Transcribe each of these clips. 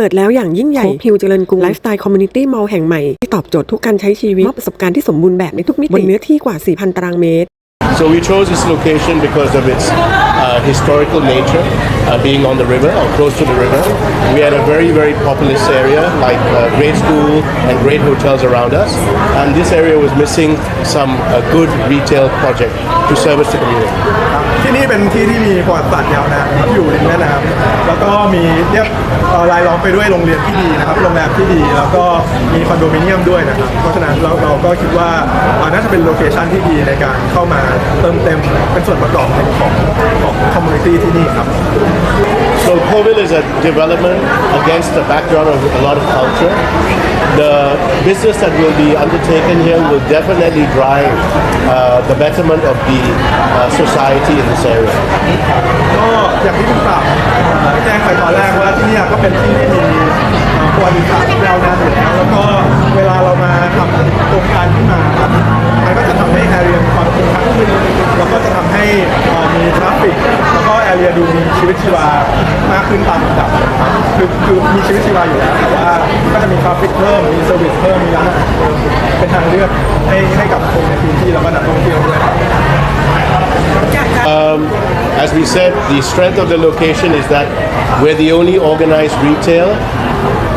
เปิดแล้วอย่างยิ่งใหญ่ฮิวเจริญกรุงไลฟ์สไตล์คอมมูนิตี้มอลล์แห่งใหม่ ที่ตอบโจทย์ทุกการใช้ชีวิตมอบประสบการณ์ที่สมบูรณ์แบบในทุกมิติบนเนื้อที่กว่า 4,000 ตารางเมตร So we chose this location because of its uh, historical nature, uh, being on the river or close to the river. We had a very, very populous area, like uh, great school and great hotels around us, and this area was missing some uh, good retail project to service the community. ที่นี่เป็นที่ที่มีประวัติศาสตร์ยาวนานครับอยู่ริมแม่น้ำแล้วก็ มีเรียบเอ่อรายล้อมไปด้วยโรงเรียนที่ดีนะครับโรงแรมที่ดีแล้วก็มีคอนโดมิเนียมด้วยนะครับเพราะฉะนั้นเราเราก็คิดว่าอ่อน่าจะเป็นโลเคชันที่ดีในการเข้ามาเติมเต็มเป็นส่วนประกอบของของคอมมูนิตี้ที่นี่ครับ So Coville is a development against the background of a lot of culture. The business that will be undertaken here will definitely drive uh, the betterment of the uh, society in this area. อย่างที่คุณกล่าวแจ้งไปตอนแรกว่าที่นี่ก็เป็นที่ที่มีเอ่อประวัติศาสตร์ยาวนานอยู่แล้วแล้วก็เวลาเรามาทำโครงการขึ้นมาครับมันก็จะทำให้แอเรียมีความคึกคักขึ้นแล้วก็จะทำให้มีทราฟฟิกแล้วก็แอเรียดูมีชีวิตชีวามากขึ้นตามลำดับคือคือมีชีวิตชีวาอยู่แล้วแต่ว่าก็จะมีทราฟฟิกเพิ่มมีเซอร์วิสเพิ่มมีร้านอาหารเพิ่มเป็นทางเลือกให้ให้กับคนในพื้นที่แล้วก็นักท่องเที่ยวด้วย as we said, the strength of the location is that we're the only organized retail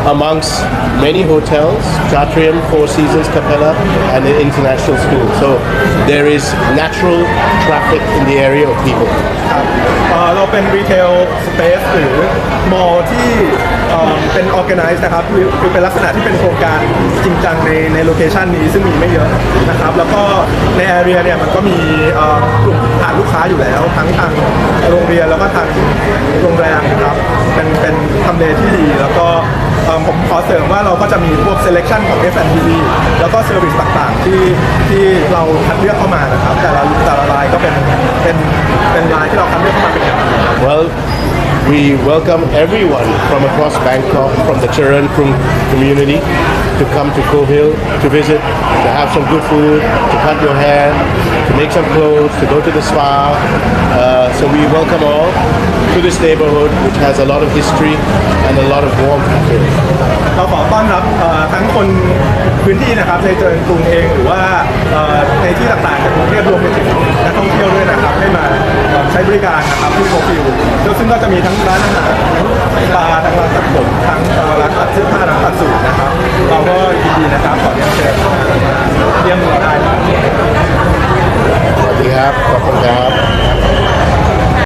amongst many hotels, Chatrium, Four Seasons, Capella, and the international school. So there is natural traffic in the area of people. ครับเอ่อเราเป็นรีเทลสเปซหรือมอลที่ เป็นออ g a แก z e นะครับคือคือเป็นลักษณะที่เป็นโครงการจริงจังในในโลเคชันนี้ซึ่งมีไม่เยอะนะครับแล้วก็ในแอเรียเนี่ยมันก็มีเอ่อกลุ่มฐานลูกค้าอยู่แล้ว ทั้งทางโรงเรียนแล้วก็ทางโรงแรมนะครับเป็นเป็นทำเลที่ดีแล้วก็เอ่อผมขอเสริมว่าเราก็จะมีพวก selection ของ F&B แล้วก็เซอร์วิสต่างๆที่ที่เราคัดเลือกเข้ามานะครับแต่ละแต่ละรายก็เป็นเป็นเป็นรายที่เราคัดเลือกเข้ามาเป็นอย่างดี Well, we welcome everyone from across Bangkok, from the Charan Krung community, to come to Cove Hill to visit, to have some good food, to cut your hair, to make some clothes, to go to the spa. Uh, so we welcome all to this neighborhood, which has a lot of history and a lot of warmth to it. เราขอต้อนรับเอ่อทั้งคนพื้นที่นะครับในเจริญกรุงเองหรือว่าเอ่อในที่ต่างๆในกรุงเทพรวมไปถึงนักท่องเที่ยวด้วยนะครับให้มาเอ่อใช้บริการนะครับที่โคฟิว ซึ่งก็จะมีทั้งร้านอาหารทั้งบาร์ทั้งร้านตัดผมทั้งร้านตัดเสื้อผ้าร้านตัดสูทนะครับ เราก็ยินดีนะครับขอเรียนเชิญเยี่ยม